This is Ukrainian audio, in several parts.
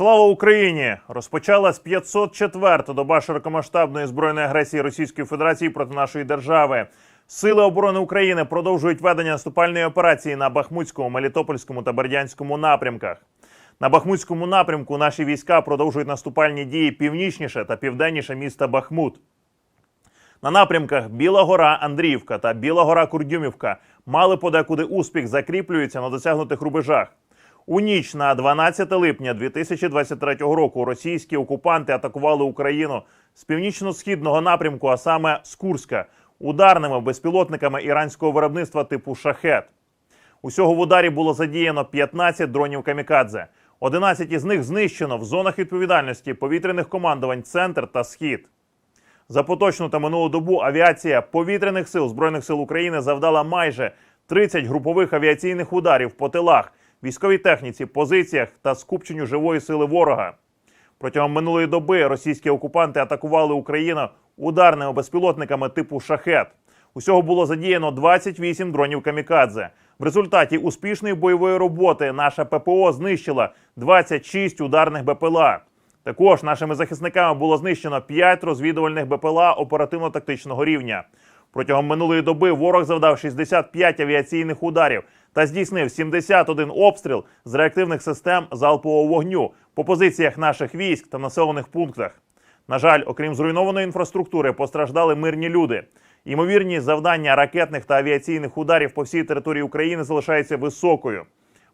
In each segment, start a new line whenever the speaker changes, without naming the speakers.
Слава Україні! Розпочалась 504-та доба широкомасштабної збройної агресії Російської Федерації проти нашої держави. Сили оборони України продовжують ведення наступальної операції на Бахмутському, Мелітопольському та Бердянському напрямках. На Бахмутському напрямку наші війська продовжують наступальні дії північніше та південніше міста Бахмут. На напрямках Біла Гора, Андріївка та Біла Гора Курдюмівка мали подекуди успіх, закріплюються на досягнутих рубежах. У ніч на 12 липня 2023 року російські окупанти атакували Україну з північно-східного напрямку, а саме з Курська, ударними безпілотниками іранського виробництва типу Шахет. Усього в ударі було задіяно 15 дронів камікадзе. 11 із них знищено в зонах відповідальності повітряних командувань Центр та Схід. За поточну та минулу добу авіація повітряних сил Збройних сил України завдала майже 30 групових авіаційних ударів по тилах, військовій техніці, позиціях та скупченню живої сили ворога. Протягом минулої доби російські окупанти атакували Україну ударними безпілотниками типу шахет. Усього було задіяно 28 дронів камікадзе. В результаті успішної бойової роботи наша ППО знищила 26 ударних БПЛА. Також нашими захисниками було знищено 5 розвідувальних БПЛА оперативно-тактичного рівня. Протягом минулої доби ворог завдав 65 авіаційних ударів та здійснив 71 обстріл з реактивних систем залпового вогню по позиціях наших військ та населених пунктах. На жаль, окрім зруйнованої інфраструктури, постраждали мирні люди. Ймовірність завдання ракетних та авіаційних ударів по всій території України залишається високою.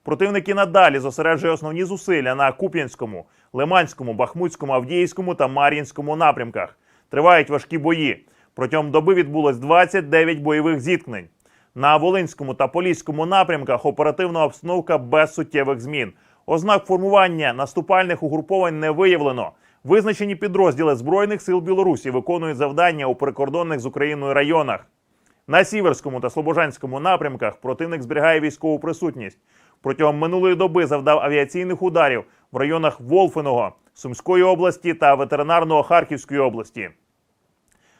Противник і надалі зосереджує основні зусилля на Куп'янському, Лиманському, Бахмутському, Авдіївському та Мар'їнському напрямках. Тривають важкі бої. Протягом доби відбулось 29 бойових зіткнень. На Волинському та Поліському напрямках оперативна обстановка без суттєвих змін. Ознак формування наступальних угруповань не виявлено. Визначені підрозділи Збройних сил Білорусі виконують завдання у прикордонних з Україною районах. На Сіверському та Слобожанському напрямках противник зберігає військову присутність. Протягом минулої доби завдав авіаційних ударів в районах Волфиного, Сумської області та ветеринарного Харківської області.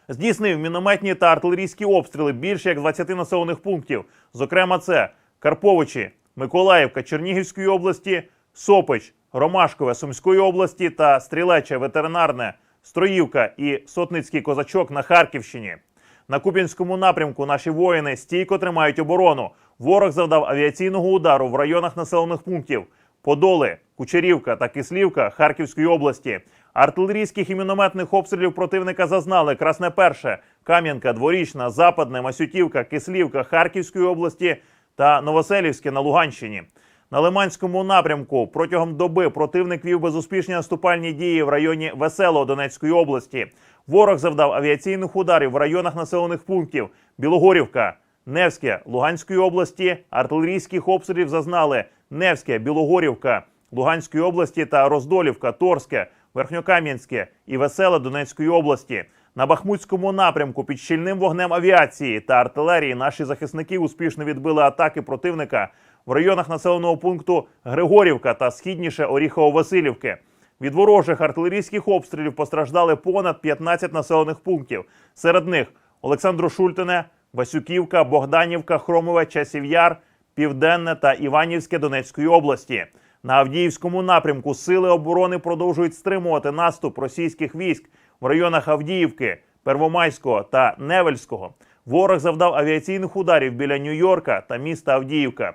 Здійснив мінометні та артилерійські обстріли більше як 20 населених пунктів. Зокрема, це Карповичі, Миколаївка Чернігівської області, Сопич, Ромашкове Сумської області та Стрілече ветеринарне, Строївка і Сотницький козачок на Харківщині. На Куп'янському напрямку наші воїни стійко тримають оборону. Ворог завдав авіаційного удару в районах населених пунктів Подоли, Кучерівка та Кислівка Харківської області. Артилерійських і мінометних обстрілів противника зазнали Красне Перше, Кам'янка, Дворічна, Западне, Масютівка, Кислівка Харківської області та Новоселівське на Луганщині. На Лиманському напрямку протягом доби противник вів безуспішні наступальні дії в районі Веселого Донецької області. Ворог завдав авіаційних ударів в районах населених пунктів Білогорівка, Невське Луганської області. Артилерійських обстрілів зазнали Невське, Білогорівка Луганської області та Роздолівка, Торське, Верхньокам'янське і Веселе Донецької області. На Бахмутському напрямку під щільним вогнем авіації та артилерії наші захисники успішно відбили атаки противника в районах населеного пункту Григорівка та східніше Оріхово-Василівки. Від ворожих артилерійських обстрілів постраждали понад 15 населених пунктів. Серед них Олександру Шультине, Васюківка, Богданівка, Хромове, Часів'яр, Південне та Іванівське Донецької області. На Авдіївському напрямку сили оборони продовжують стримувати наступ російських військ в районах Авдіївки, Первомайського та Невельського. Ворог завдав авіаційних ударів біля Нью-Йорка та міста Авдіївка.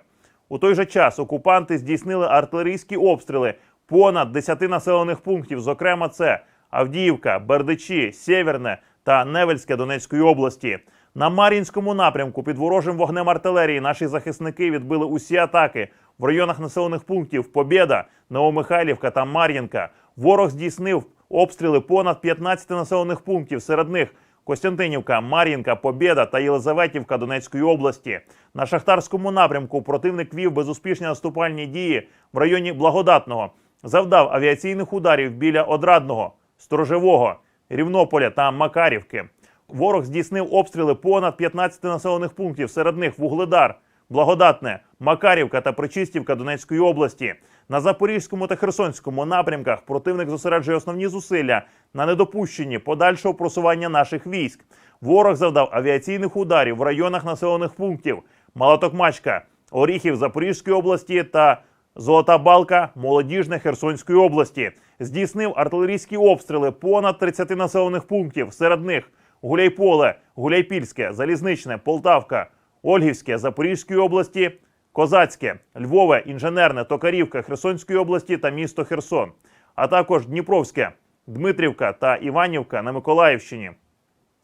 У той же час окупанти здійснили артилерійські обстріли понад 10 населених пунктів. Зокрема, це Авдіївка, Бердичі, Сєвєрне та Невельське Донецької області. На Мар'їнському напрямку під ворожим вогнем артилерії наші захисники відбили усі атаки в районах населених пунктів Побєда, Новомихайлівка та Мар'їнка. Ворог здійснив обстріли понад 15 населених пунктів. Серед них Костянтинівка, Мар'їнка, Побєда та Єлизаветівка Донецької області. На шахтарському напрямку противник вів безуспішні наступальні дії в районі Благодатного, завдав авіаційних ударів біля Одрадного, Сторожевого, Рівнополя та Макарівки. Ворог здійснив обстріли понад 15 населених пунктів. Серед них Вугледар, Благодатне, Макарівка та Причистівка Донецької області. На Запорізькому та Херсонському напрямках противник зосереджує основні зусилля на недопущенні подальшого просування наших військ. Ворог завдав авіаційних ударів в районах населених пунктів Малотокмачка, Оріхів Запорізької області та Золота балка молодіжне Херсонської області здійснив артилерійські обстріли понад 30 населених пунктів. Серед них Гуляйполе, Гуляйпільське, Залізничне, Полтавка, Ольгівське, Запорізької області, Козацьке, Львове, Інженерне, Токарівка Херсонської області та місто Херсон, а також Дніпровське, Дмитрівка та Іванівка на Миколаївщині.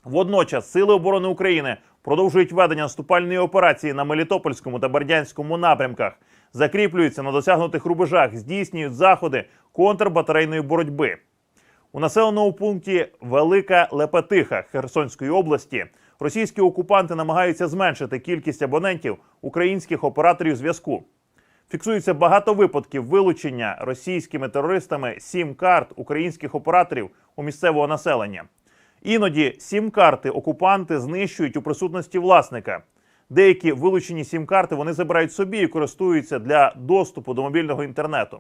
Водночас Сили оборони України продовжують ведення наступальної операції на Мелітопольському та Бердянському напрямках, закріплюються на досягнутих рубежах, здійснюють заходи контрбатарейної боротьби. У населеному пункті Велика Лепетиха Херсонської області російські окупанти намагаються зменшити кількість абонентів українських операторів зв'язку. Фіксується багато випадків вилучення російськими терористами сім-карт українських операторів у місцевого населення. Іноді сім-карти окупанти знищують у присутності власника. Деякі вилучені сім-карти вони забирають собі і користуються для доступу до мобільного інтернету.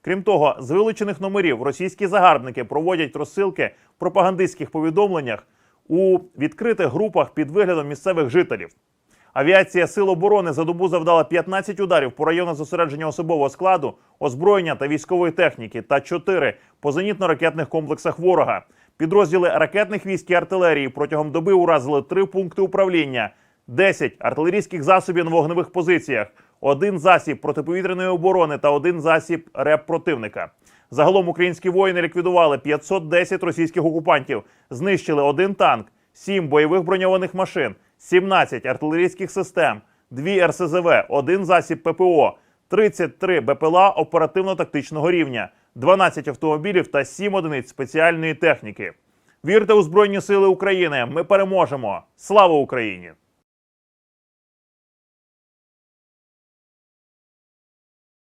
Крім того, з вилучених номерів російські загарбники проводять розсилки в пропагандистських повідомленнях у відкритих групах під виглядом місцевих жителів. Авіація Сил оборони за добу завдала 15 ударів по районах зосередження особового складу, озброєння та військової техніки та 4 по зенітно-ракетних комплексах ворога. Підрозділи ракетних військ і артилерії протягом доби уразили 3 пункти управління, 10 артилерійських засобів на вогневих позиціях, один засіб протиповітряної оборони та один засіб РЕП противника. Загалом українські воїни ліквідували 510 російських окупантів, знищили один танк, 7 бойових броньованих машин, 17 артилерійських систем, 2 РСЗВ, один засіб ППО, 33 БПЛА оперативно-тактичного рівня, 12 автомобілів та 7 одиниць спеціальної техніки. Вірте у Збройні Сили України! Ми переможемо! Слава Україні!